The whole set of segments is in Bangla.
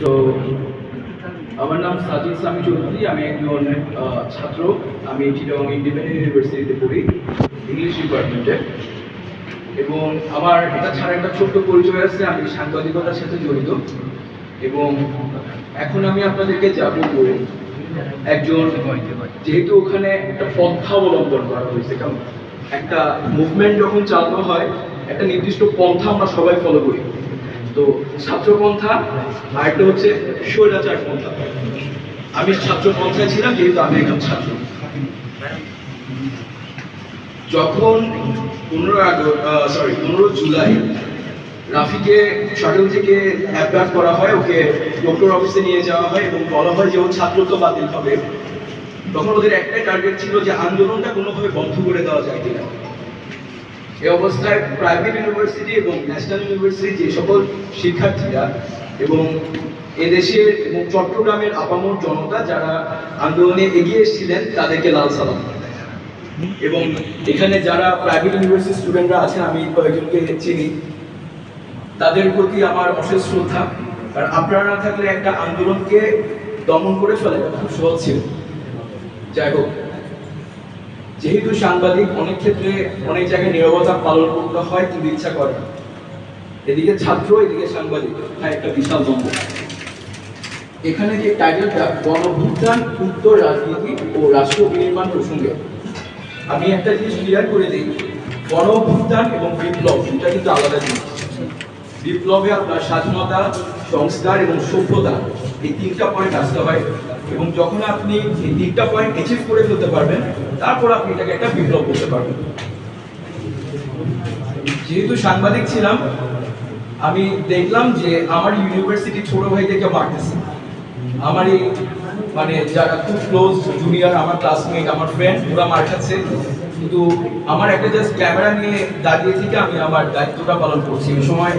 তো আমার নাম সাজিদ সামি চৌধুরী, আমি একজন ছাত্র। আমি চিটং ইন্ডিপেন্ডেন্ট ইউনিভার্সিটিতে পড়ি ইংলিশ ডিপার্টমেন্টে এবং আমার এটা ছাড়া একটা ছোট্ট পরিচয় আছে, আমি সাংবাদিকতার সাথে জড়িত। এবং এখন আমি আপনাদেরকে যাব করে একজন, যেহেতু ওখানে একটা পন্থা অবলম্বন করা হয়েছে, কারণ একটা মুভমেন্ট যখন চালানো হয়, একটা নির্দিষ্ট পন্থা আমরা সবাই ফলো করি। তো ছাত্রপন্থা, আর একটা হচ্ছে স্বৈরাচার পন্থা। আমি ছাত্রপন্থায় ছিলাম, যেহেতু আমি একজন ছাত্র। যখন পনেরো আগস্ট সরি পনেরো জুলাই রাফিকে সকাল থেকে অ্যাপগার্ড করা হয়, ওকে ডক্টর অফিসে নিয়ে যাওয়া হয় এবং বলা হয় যে ও ছাত্রত্ব বাতিল হবে। তখন ওদের একটাই টার্গেট ছিল যে আন্দোলনটা কোনোভাবে বন্ধ করে দেওয়া যায় কিনা। এই অবস্থায় প্রাইভেট ইউনিভার্সিটি এবং ন্যাশনাল ইউনিভার্সিটি যে সকল শিক্ষার্থীরা এবং এদেশের এবং চট্টগ্রামের আপামর জনতা যারা আন্দোলনে এগিয়ে এসেছিলেন, তাদেরকে লাল সালাম। এবং এখানে যারা প্রাইভেট ইউনিভার্সিটি স্টুডেন্টরা আছেন, আমি কয়েকজনকে চিনি, তাদের প্রতি আমার অশেষ শ্রদ্ধা। কারণ আপনারা না থাকলে একটা আন্দোলনকে দমন করে ফেলে খুব সহজ ছিল। যাই হোক। যেহেতু সাংবাদিক, অনেক ক্ষেত্রে অনেক জায়গায় নিরবতা পালন করতে হয়, কিন্তু ইচ্ছা করে এদিকে ছাত্র, এদিকে সাংবাদিক। হ্যাঁ একটা বিশাল দ্বন্দ্ব। এখানে যে টাইটেলটা, গণভুত্থান, উত্তর রাজনীতি ও রাষ্ট্র বিনির্মাণ প্রসঙ্গে। আমি একটা জিনিস ক্লিয়ার করে দিই। গণভুত্থান এবং বিপ্লব এটা কিন্তু আলাদা জিনিস। বিপ্লবে আপনার স্বাধীনতা, সংস্কার এবং সভ্যতা এই তিনটা পয়েন্ট আসতে হয়। এবং যখন আপনি এই তিনটা পয়েন্ট অ্যাচিভ করে ফেলতে পারবেন, তারপর আপনি এটাকে একটা বিপ্লব করতে পারবেন। যেহেতু সাংবাদিক ছিলাম, আমি দেখলাম যে আমার ইউনিভার্সিটি ছোট ভাইদেরকে মারতেছে। আমার এই মানে যারা খুব ক্লোজ জুনিয়র আমার ক্লাসমেট আমার ফ্রেন্ড ওরা মার খাচ্ছে। কিন্তু আমার একটা জাস্ট ক্যামেরা নিয়ে দাঁড়িয়ে থেকে আমি আমার দায়িত্বটা পালন করছি। ওই সময়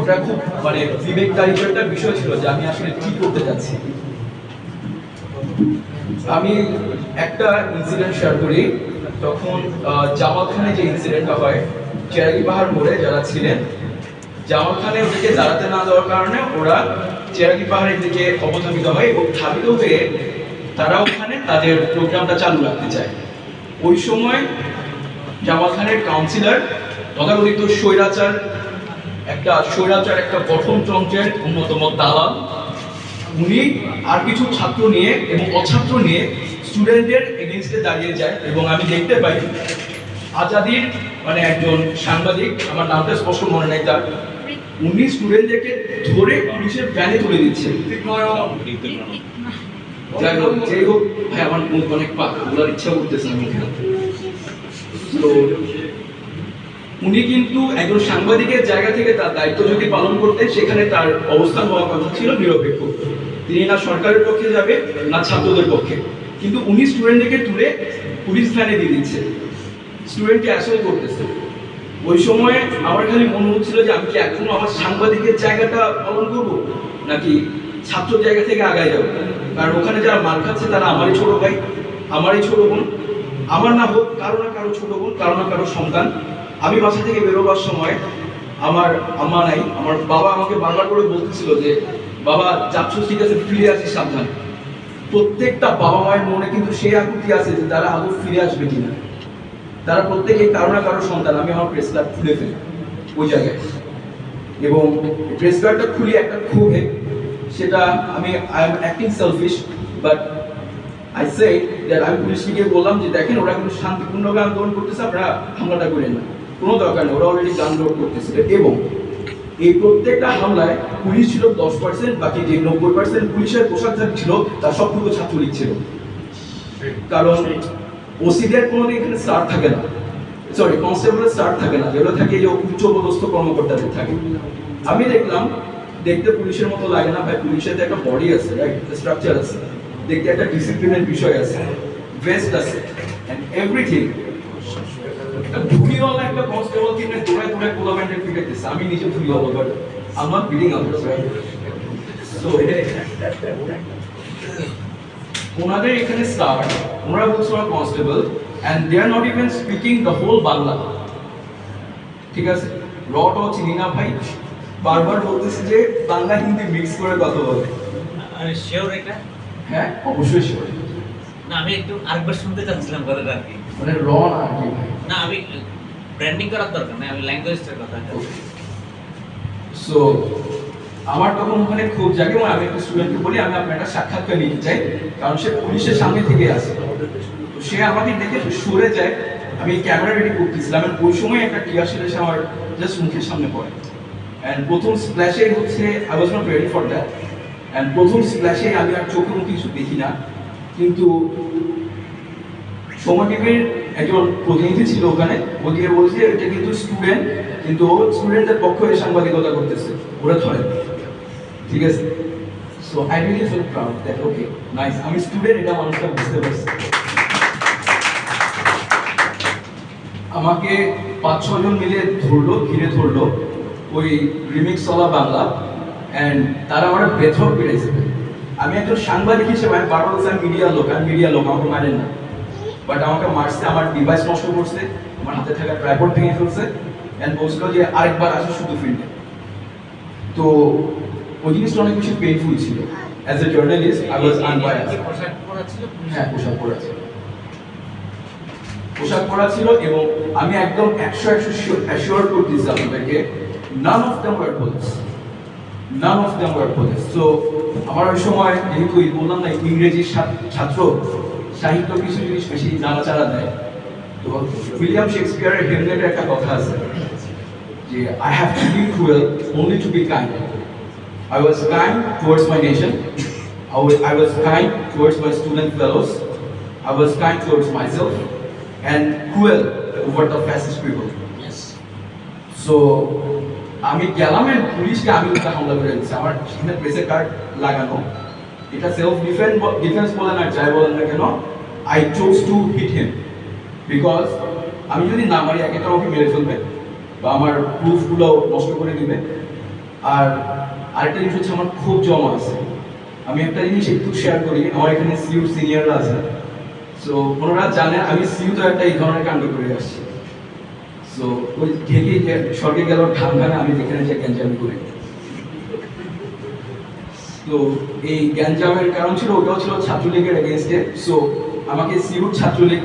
ওটা খুব মানে বিবেককারী একটা বিষয় ছিল যে আমি আসলে কি করতে যাচ্ছি। আমি একটা ইনসিডেন্ট শেয়ার করি। তখন যে ইনসিডেন্টটা হয় চেরাগি পাহাড় মোড়ে যারা ছিলেন ওদিকে দাঁড়াতে না দেওয়ার কারণে ওরা চেরাগি পাহাড়ের দিকে অবধাবিত হয় এবং হয়ে তারা ওখানে তাদের প্রোগ্রামটা চালু রাখতে চায়। ওই সময় জামাল খানের কাউন্সিলর তথাকথিত স্বৈরাচার, একটা স্বৈরাচার, একটা গঠনতন্ত্রের অন্যতম দালাল উনি আর কিছু ছাত্র নিয়ে এবং অছাত্র নিয়ে স্টুডেন্টদের এগেনস্টে দাঁড়িয়ে যায় এবং আমি দেখতে পাই আজাদির মানে একজন সাংবাদিক, আমার নামটা স্পষ্ট মনে নেই তার, উনি স্টুডেন্টদেরকে ধরে পুলিশের ভ্যানে তুলে দিচ্ছে। যাই হোক যাই হোক, ভাই, আমার অনেক পা বলার ইচ্ছা করতেছে না তো উনি কিন্তু একজন সাংবাদিকের জায়গা থেকে তার দায়িত্ব যদি পালন করতে সেখানে তার অবস্থান হওয়ার কথা ছিল নিরপেক্ষ। তিনি না সরকারের পক্ষে যাবে, না ছাত্রদের পক্ষে। কিন্তু উনি স্টুডেন্টদেরকে তুলে পুলিশ ভ্যানে দিয়ে দিচ্ছে স্টুডেন্টকে অ্যাসল করতেছে। ওই সময় আমার খালি মনে হচ্ছিল যে আমি কি এখনও আমার সাংবাদিকের জায়গাটা পালন করব, নাকি ছাত্র জায়গা থেকে আগায় যাব? কারণ ওখানে যারা মার খাচ্ছে, তারা আমারই ছোট ভাই, আমারই ছোট বোন। আমার না হোক, কারও না কারও ছোট বোন, কারও না কারও সন্তান। আমি বাসা থেকে বেরোবার সময় আমার আম্মা নাই, আমার বাবা আমাকে বারবার করে বলতেছিল যে, বাবা, যাচ্ছ, ঠিক আছে, ফিরে আসিস সাবধান। প্রত্যেকটা বাবা মায়ের মনে কিন্তু সেই আকুতি আছে যে, তারা আদৌ ফিরে আসবে কিনা। তারা প্রত্যেকে কারও না কারও সন্তান। আমি আমার প্রেস কার্ড খুলে ফেলি ওই জায়গায়। এবং প্রেস কার্ডটা খুলি একটা ক্ষোভে। সেটা আমি I am acting selfish but I say that আমি পুলিশকে গিয়ে বললাম যে, দেখেন, ওরা কিন্তু শান্তিপূর্ণভাবে আন্দোলন করতেছে, আপনারা হামলাটা করেন না কোনো দরকার নেই ওরা অলরেডি গান লোড করতেছিল এবং এই প্রত্যেকটা হামলায় পুলিশ ছিল দশ পার্সেন্ট বাকি যে নব্বই পার্সেন্ট পুলিশের পোশাকধারী ছিল তার সবটুকু ছাত্রলীগ ছিল। কারণ ওসিদের কোনোদিন এখানে স্টার থাকে না। সরি কনস্টেবলের স্টার থাকে না। যেগুলো থাকে যে উচ্চ পদস্থ কর্মকর্তাদের থাকে। আমি দেখলাম দেখতে পুলিশের মতো লাগে না ভাই। পুলিশের তো একটা বডি আছে স্ট্রাকচার আছে। দেখতে একটা ডিসিপ্লিনের বিষয় আছে। ভেস্ট আছে। এভরিথিং একটা কনস্টেবল কিনে দৌড়ায় দৌড়ায় আমি নিজে বাট বিডিং আউট সো ওনাদের এখানে ওনারা বলছে ওরা constable and they are not even speaking the whole Bangla. ঠিক আছে? রটাও চিনি না ভাই। বারবার বলতেছে যে বাংলা হিন্দি মিক্স করে কথা বলে। শিওর এটা? হ্যাঁ অবশ্যই শিওর না আমি একটু আরেকবার শুনতে চাচ্ছিলাম কথাটা আর কি। মানে র না আর কি না আমি ব্র্যান্ডিং করার দরকার নেই আমি ল্যাঙ্গুয়েজটার কথা সো আমার তখন ওখানে খুব জাগে, এবং আমি একটা স্টুডেন্টকে বলি, আমি আপনার একটা সাক্ষাৎকার নিতে চাই, কারণ সে পুলিশের সামনে থেকে আসে। তো সে আমাকে দেখে সরে যায়। আমি ক্যামেরা রেডি করতেছিলাম ওই সময় একটা টিয়ার এসে আমার জাস্ট মুখের সামনে পড়ে। অ্যান্ড প্রথম স্প্ল্যাশে হচ্ছে I was not ready for that and প্রথম স্প্ল্যাশে আমি আর চোখে মুখে কিছু দেখি না। কিন্তু সময় টিভির একজন প্রতিনিধি ছিল ওখানে ও গিয়ে বলছে, এটা কিন্তু স্টুডেন্ট কিন্তু ও স্টুডেন্টদের পক্ষ হয়ে সাংবাদিকতা করতেছে, ওরা ধরে। ঠিক আছে? So I really feel proud that okay nice আমি স্টুডেন্ট এটা মানুষটা বুঝতে পারছি। আমাকে পাঁচ ছজন মিলে ধরলো, ঘিরে ধরলো, ওই রিমিক্স চলা বাংলা অ্যান্ড তারা আমার বেথক পেরেছে আমি একজন সাংবাদিক হিসেবে, আমি বারবার মিডিয়া লোক আমি মিডিয়া লোক, আমাকে মারেন না। বাট আমাকে মারছে আমার ডিভাইস নষ্ট করছে আমার হাতে থাকা ট্রাইপড ভেঙে ফেলছে অ্যান্ড বলছিল যে আরেকবার আসো শুধু ফিল্ডে তো ওই জিনিসটা অনেক বেশি পেইনফুল ছিল। As a journalist I was unbiased পোশাক পরা ছিল হ্যাঁ পোশাক পরা ছিল। পোশাক পরা ছিল এবং আমি একদম একশো একশো অ্যাসিওর করতেছি আপনাদেরকে none of them were police none of them were police so আমার ওই সময় যেহেতু বললাম না ইংরেজি ছাত্র সাহিত্য কিছু জিনিস বেশি নাড়াচাড়া দেয় তো উইলিয়াম শেক্সপিয়ারের হেমলেটের একটা কথা আছে যে I have to be cruel be kind I was kind towards my nation. I was, I was kind towards my student fellows. I was kind towards myself and cruel over the fascist people. Yes. So আমি গেলাম পুলিশকে আমি হামলা করে দিচ্ছি আমার সেখানে প্রেসের কার্ড লাগানো এটা সেলফ ডিফেন্স ডিফেন্স বলেন আর যাই বলেন না কেন I chose to hit him because আমি যদি না মারি, এক একটা আমাকে মেরে ফেলবে বা আমার প্রুফগুলো নষ্ট করে দিবে। আর আরেকটা জিনিস হচ্ছে আমার খুব জমা আছে। আমি একটা জিনিস একটু শেয়ার করি, আমার এখানে সিউ সিনিয়ররা আছে। সো ওনারা জানে, আমি সিউ তো একটা এই ধরনের কাণ্ড করে আসছি। সো ওই ঢেকে স্বর্গে গেল ঘাম আমি যেখানে যে গ্যাঞ্জামি করি। তো এই গ্যাঞ্জামের কারণ ছিল, ওটাও ছিল ছাত্রলীগের এগেনস্টে সো আমাকে সিউর ছাত্রলীগ,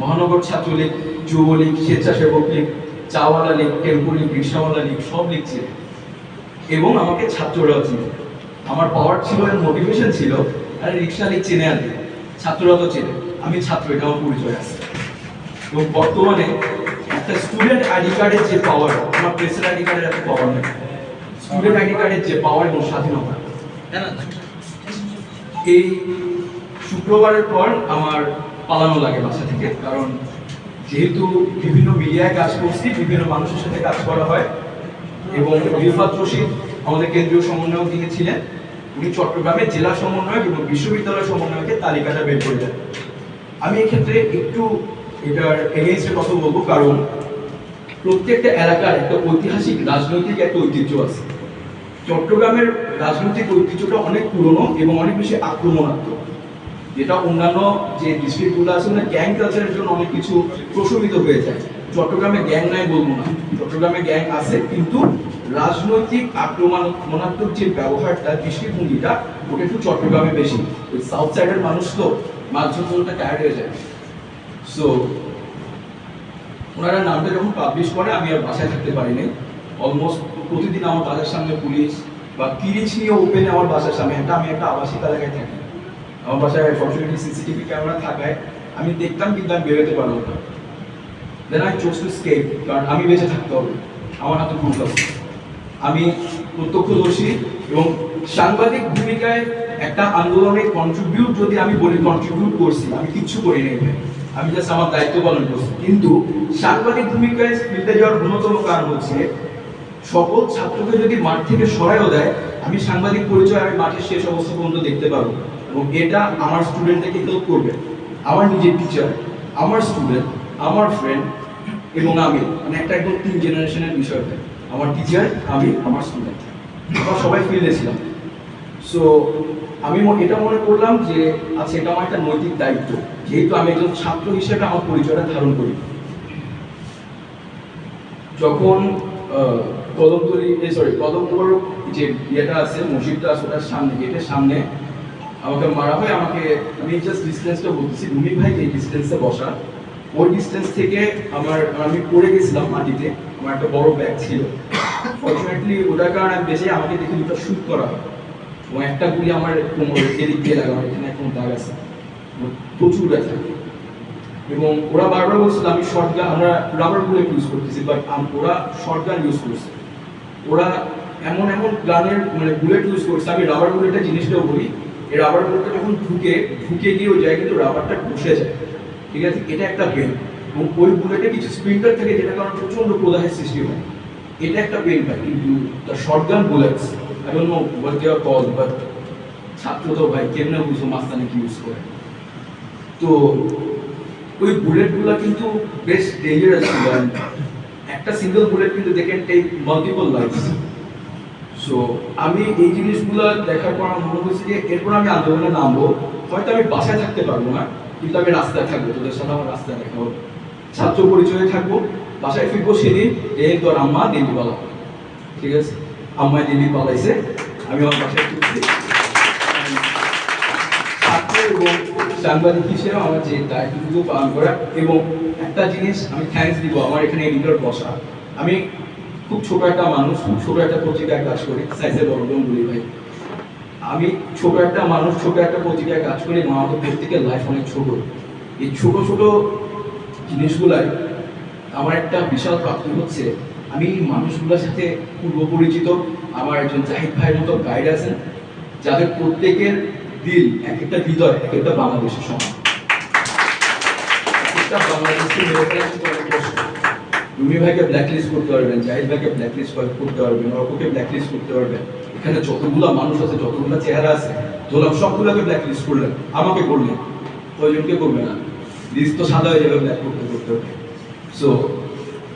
মহানগর ছাত্রলীগ, যুবলীগ, স্বেচ্ছাসেবক লীগ, চাওয়ালা লীগ টেম্পো লীগ রিক্সাওয়ালা লীগ, সব লীগ ছিল এবং আমাকে ছাত্ররাও ছিল আমার পাওয়ার ছিল মোটিভেশন ছিল, আরে রিক্সা লীগ চেনে আর কি। ছাত্ররা তো চেনে। আমি ছাত্র, এটা আমার পরিচয় আছে। এবং বর্তমানে একটা স্টুডেন্ট আইডি কার্ডের যে পাওয়ার আমার প্রেসের আইডি কার্ডের এত পাওয়ার নেই। স্টুডেন্ট আইডি কার্ডের যে পাওয়ার এবং স্বাধীনতা। এই শুক্রবারের পর আমার পালানো লাগে বাসা থেকে, কারণ যেহেতু বিভিন্ন মিডিয়ায় কাজ করছি, বিভিন্ন মানুষের সাথে কাজ করা হয়, এবং রিফাত রশিদ আমাদের কেন্দ্রীয় সমন্বয়ক যিনি ছিলেন উনি চট্টগ্রামের জেলা সমন্বয়ক এবং বিশ্ববিদ্যালয় সমন্বয়কের তালিকাটা বের করে দেন। আমি এক্ষেত্রে একটু এটার এগেনস্টে কথা বলব, কারণ প্রত্যেকটা এলাকার একটা ঐতিহাসিক, রাজনৈতিক একটা ঐতিহ্য আছে। চট্টগ্রামের রাজনৈতিক ঐতিহ্যটা অনেক পুরনো এবং অনেক বেশি আক্রমণাত্মক। যেটা অন্যান্য যে ডিস্ট্রিক্টগুলো আছে না গ্যাং কালচারের জন্য অনেক কিছু প্রশমিত হয়ে যায়। চট্টগ্রামে গ্যাং নাই বলব না। চট্টগ্রামে গ্যাং আছে, কিন্তু রাজনৈতিক আক্রমণাত্মক যে ব্যবহারটা, দৃষ্টিভঙ্গিটা, ওটা একটু চট্টগ্রামে বেশি। ওই সাউথ সাইডের মানুষ তো ধরতে টায়ার্ড হয়ে যায়। সো ওনারা নামটা যখন পাবলিশ করে, আমি আর বাসায় থাকতে পারিনি। অলমোস্ট প্রতিদিন আমার বাসার সামনে পুলিশ বা কিরিচ নিয়ে ওপেনে আমার বাসার সামনে? একটা আমি একটা আবাসিক এলাকায় থাকি। আমার বাসায় ফর্চুনেটলি সিসিটিভি ক্যামেরা থাকায় আমি দেখতাম কিন্তু আমি বেরোতে পারলাম না। Then I chose to escape কারণ আমি বেঁচে থাকতে হবে। আমার হাতে ভুল আমি প্রত্যক্ষদর্শী এবং সাংবাদিক ভূমিকায় একটা আন্দোলনে কন্ট্রিবিউট যদি আমি বলি কন্ট্রিবিউট করছি, আমি কিচ্ছু করি নাই ভাই। আমি জাস্ট আমার দায়িত্ব পালন করছি। কিন্তু সাংবাদিক ভূমিকায় ফিল্ডে যাওয়ার অন্যতম কারণ হচ্ছে সকল ছাত্রকে যদি মাঠ থেকে সরাইও দেয়, আমি সাংবাদিক পরিচয় আমি মাঠের শেষ অবস্থা পর্যন্ত দেখতে পাবো এবং এটা আমার স্টুডেন্টদেরকে হেল্প করবে। আমার নিজের টিচার আমার স্টুডেন্ট আমার ফ্রেন্ড এবং আমি মানে একটা একদম তিন জেনারেশনের বিষয়। আমার টিচার আমি, আমার স্টুডেন্ট আমরা সবাই ফিরে ছিলাম। সো আমি এটা মনে করলাম যে আচ্ছা এটা আমার একটা নৈতিক দায়িত্ব। যেহেতু আমি একজন ছাত্র হিসেবে আমার পরিচয়টা ধারণ করি। যখন কদমতলি, এই সরি কদমপুর যে ইয়েটা আছে, মসজিদটা আছে, ওটার সামনে, গেটের সামনে আমাকে মারা হয়। আমাকে, আমি জাস্ট ডিস্টেন্সটা বলতেছি রুমি ভাই যে ডিস্টেন্সে বসা, ওই ডিস্টেন্স থেকে আমার, আমি পড়ে গেছিলাম মাটিতে। আমার একটা বড় ব্যাগ ছিল। ফর্চুনেটলি ওটার কারণে আমি বেঁচে আমাকে দেখে দুটো শ্যুট করা হয়। একটা গুলি আমার কোমরের এদিক দিয়ে লাগা এখানে এখন দাগ আছে। প্রচুর ব্যথা। এবং ওরা বারবার বলছিল, আমি শর্ট আমরা রাবার বুলেট ইউজ করতেছি বাট ওরা শর্ট ইউজ করছে। ওরা এমন এমন গানের মানে বুলেট ইউজ করছে। আমি রাবার বুলেটের জিনিসটাও বলি, এই রাবার বুলেটটা যখন ঢুকে ঢুকে গিয়েও যায় কিন্তু রাবারটা বসে যায়, ঠিক আছে? এটা একটা পেন এবং ওই বুলেটে কিছু স্প্রিন্টার থাকে যেটা কারণ প্রচণ্ড প্রদাহের সৃষ্টি হয়। এটা একটা পেন পাই কিন্তু the shotgun bullets I don't call but ছাত্র তো ভাই, কেমনে বুঝো মাস্তানি কি ইউজ করে? তো ওই বুলেটগুলো কিন্তু বেশ ডেঞ্জারাস একটা সিঙ্গেল বুলেট কিন্তু they can take multiple lifes so আমি এই জিনিসগুলো দেখার পর আমার মনে হচ্ছে যে এরপর আমি আন্দোলনে নামবো, হয়তো আমি বাসায় থাকতে পারব না, কিন্তু আমি রাস্তায় থাকব, তোদের সাথে আমার রাস্তায় দেখা হবে। ছাত্র পরিচয়ে থাকব, বাসায় ফিরবো সেদিন এই তোর আম্মা দিল্লি পালা। ঠিক আছে? আম্মায় দিল্লি পালাইছে, আমি আমার বাসায় ফিরছি। ছাত্র এবং সাংবাদিক হিসেবে আমার যে দায়িত্বটুকু পালন করা। এবং একটা জিনিস আমি থ্যাঙ্কস দিব, আমার এখানে এডিটর বসা। আমি খুব ছোট একটা মানুষ, খুব ছোট একটা পত্রিকায় কাজ করি সাইজে বড়জন বলি ভাই। আমি ছোট একটা মানুষ, ছোট একটা পত্রিকায় কাজ করি, এবং আমাদের প্রত্যেকের লাইফ অনেক ছোট। এই ছোট ছোট জিনিসগুলাই আমার একটা বিশাল প্রাপ্তি হচ্ছে। আমি এই মানুষগুলোর সাথে পূর্ব পরিচিত আমার একজন জাহিদ ভাইয়ের মতো গাইড আছেন, যাদের প্রত্যেকের দিল, এক একটা হৃদয়, এক একটা বাংলাদেশের সমান একটা কিন্তু রুমি ভাইকে ব্ল্যাকলিস্ট করতে পারবেন, জাহিদ ভাইকে ব্ল্যাকলিস্ট করতে পারবেন, অর্ককে ব্ল্যাকলিস্ট করতে পারবেন। এখানে যতগুলা মানুষ আছে, যতগুলা চেহারা আছে ধরলাম সবগুলোকে ব্ল্যাকলিস্ট করলেন, আমাকে করলেন। কয়জনকে করবে না? লিস্ট তো সাদা হয়ে যাবে ব্ল্যাক করতে করতে। সো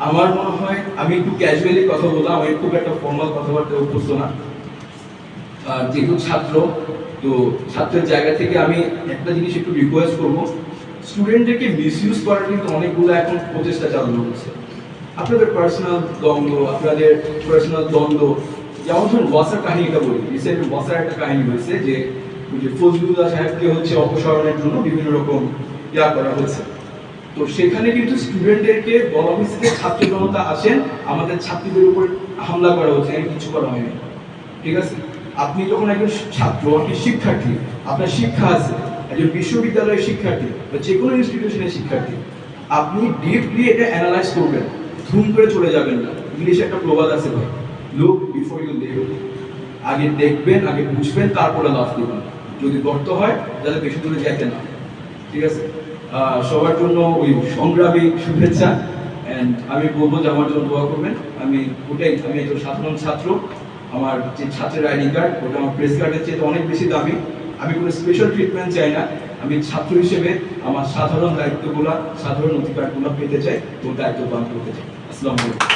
আমার মনে হয়, আমি একটু ক্যাজুয়ালি কথা বললাম, আমি খুব একটা ফর্মাল কথাবার্তা অভ্যস্ত না। যেহেতু ছাত্র, তো ছাত্রের জায়গা থেকে আমি একটা জিনিস একটু রিকোয়েস্ট করব। স্টুডেন্টদেরকে মিসইউজ করার কিন্তু অনেকগুলো এখন প্রচেষ্টা চালানো হচ্ছে। আপনাদের পার্সোনাল দ্বন্দ্ব, আপনাদের পার্সোনাল দ্বন্দ্ব, যেমন ধরুন ওয়াসার কাহিনীটা বলি। রিসেন্ট ওয়াসার একটা কাহিনী হয়েছে যে যে ফজলুল্লাহ সাহেবকে হচ্ছে অপসারণের জন্য বিভিন্ন রকম ইয়া করা হয়েছে তো সেখানে কিন্তু স্টুডেন্টদেরকে বলা হয়েছে যে, ছাত্র জনতা আসেন, আমাদের ছাত্রীদের উপর হামলা করা হচ্ছে কিছু করা হয়নি। ঠিক আছে? আপনি যখন একজন ছাত্র, আপনি শিক্ষার্থী, আপনার শিক্ষা আছে, একজন বিশ্ববিদ্যালয়ের শিক্ষার্থী বা যে কোনো ইনস্টিটিউশনের শিক্ষার্থী, আপনি ডিপলি এটা অ্যানালাইজ করবেন ধুম করে চলে যাবেন না। ইংলিশে একটা প্রবাদ আছে ভাই লুক বিফোর ইউ লিভ আগে দেখবেন, আগে বুঝবেন, তারপরে লাভ দেবেন। যদি গর্ত হয়, তাহলে বেশি দূরে যেতে না। ঠিক আছে? সবার জন্য ওই সংগ্রামী শুভেচ্ছা। অ্যান্ড আমি বলব যে আমার জন্য দোয়া করবেন। আমি ওটাই, আমি একজন সাধারণ ছাত্র। আমার যে ছাত্রের আইডি কার্ড, ওটা আমার প্রেস কার্ডের চেয়ে অনেক বেশি দামি। আমি কোনো স্পেশাল ট্রিটমেন্ট চাই না। আমি ছাত্র হিসেবে আমার সাধারণ দায়িত্বগুলো, সাধারণ অধিকারগুলো পেতে চাই এবং দায়িত্ব পালন করতে চাই। আসসালামু আলাইকুম।